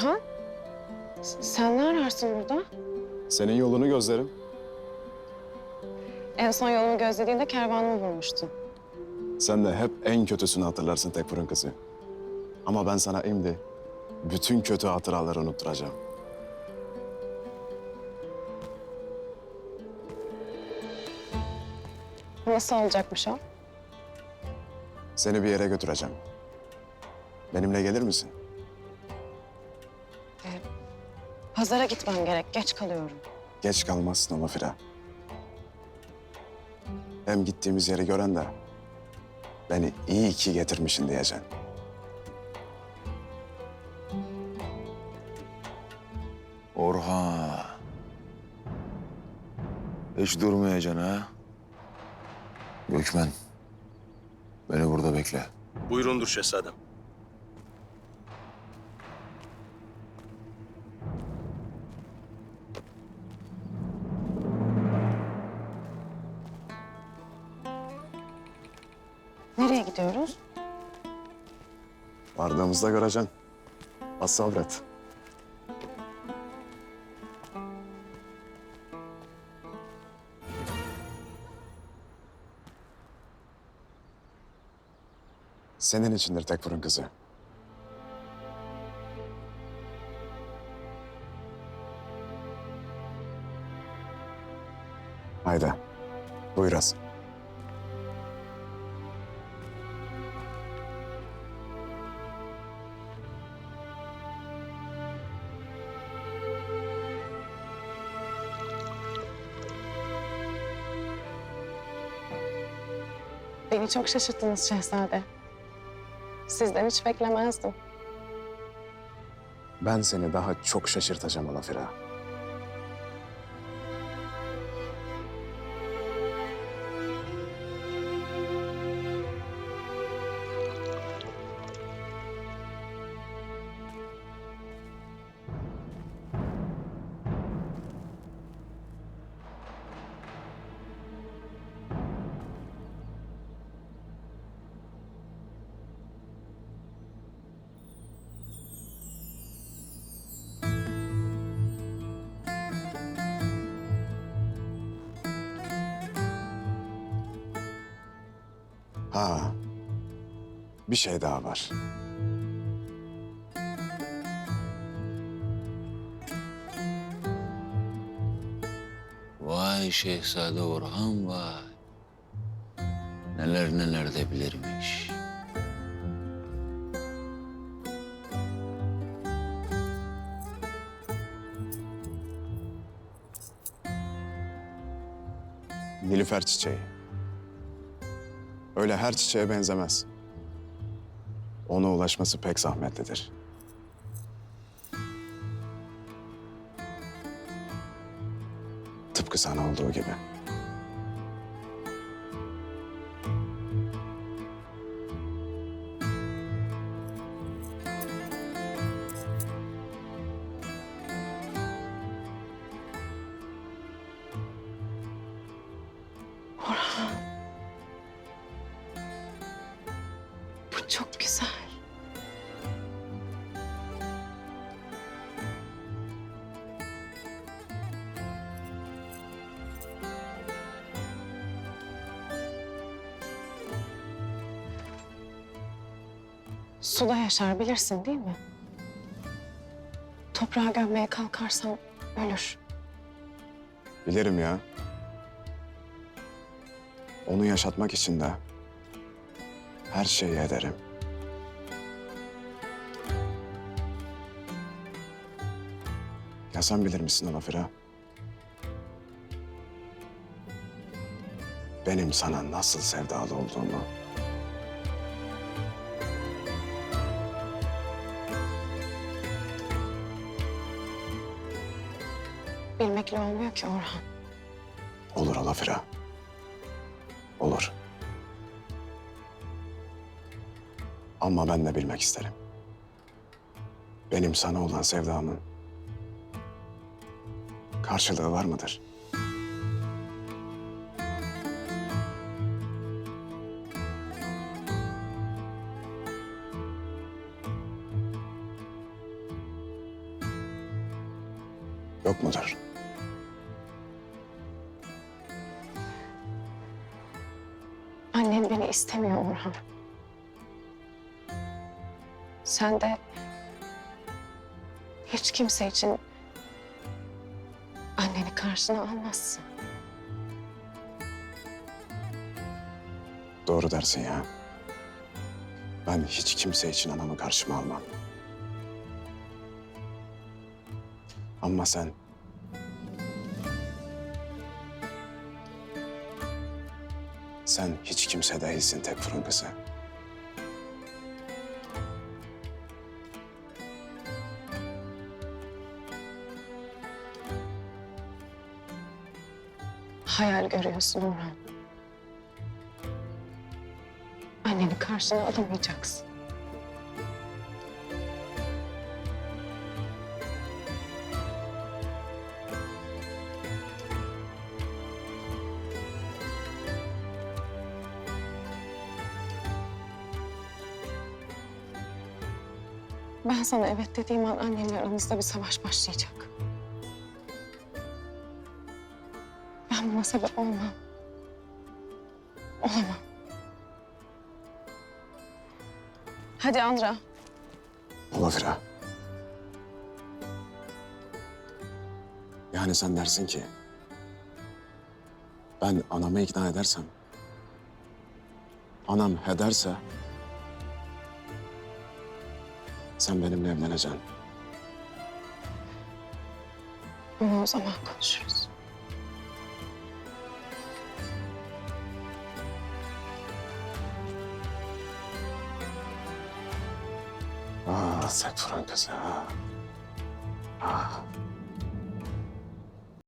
Orhan, sen ne ararsın burada? Senin yolunu gözlerim. En son yolumu gözlediğinde kervanımı bulmuştun. Sen de hep en kötüsünü hatırlarsın tek fırın kızı. Ama ben sana şimdi bütün kötü hatıraları unutturacağım. Nasıl olacakmış o? Seni bir yere götüreceğim. Benimle gelir misin? Pazara gitmem gerek, geç kalıyorum. Geç kalmazsın ama Fira. Hem gittiğimiz yeri gören de beni iyi ki getirmişsin diyeceksin. Orhan. Hiç durmayacaksın ha. Gökmen. Beni burada bekle. Buyurundur şehzadem. Nereye gidiyoruz? Vardığımızda göreceksin. Az sabret. Senin içindir tek fırın kızı. Haydi. Buyur Beni çok şaşırttınız şehzade. Sizden hiç beklemezdim. Ben seni daha çok şaşırtacağım Alafira. Ha. Bir şey daha var. Vay Şehzade Orhan vay. Neler neler de bilirmiş. Nilüfer çiçeği. Öyle her çiçeğe benzemez. Ona ulaşması pek zahmetlidir. Tıpkı sana olduğu gibi. Çok güzel. Suda yaşar bilirsin değil mi? Toprağa gömmeye kalkarsam ölür. Bilirim ya. Onu yaşatmak için de her şeyi ederim. Ya sen bilir misin Alafira? Benim sana nasıl sevdalı olduğumu. Bilmekle olmuyor ki Orhan. Olur Alafira. Olur. Ama ben de bilmek isterim. Benim sana olan sevdamın karşılığı var mıdır? Yok mudur? Annen beni istemiyor Orhan. Sen de hiç kimse için anneni karşına almazsın. Doğru dersin ya. Ben hiç kimse için anamı karşıma almam. Ama sen... Sen hiç kimse değilsin tek kızı. Hayal görüyorsun Orhan. Anneni karşına alamayacaksın. Ben sana evet dediğim an annenle aramızda bir savaş başlayacak. Buna sebep olmam. Olamam. Hadi Andra. Olabilir ha. Yani sen dersin ki... Ben anamı ikna edersem... Anam ederse... Sen benimle evleneceksin. Bunu o zaman konuşuruz. Ah, tek fırın kızı ha. Ah.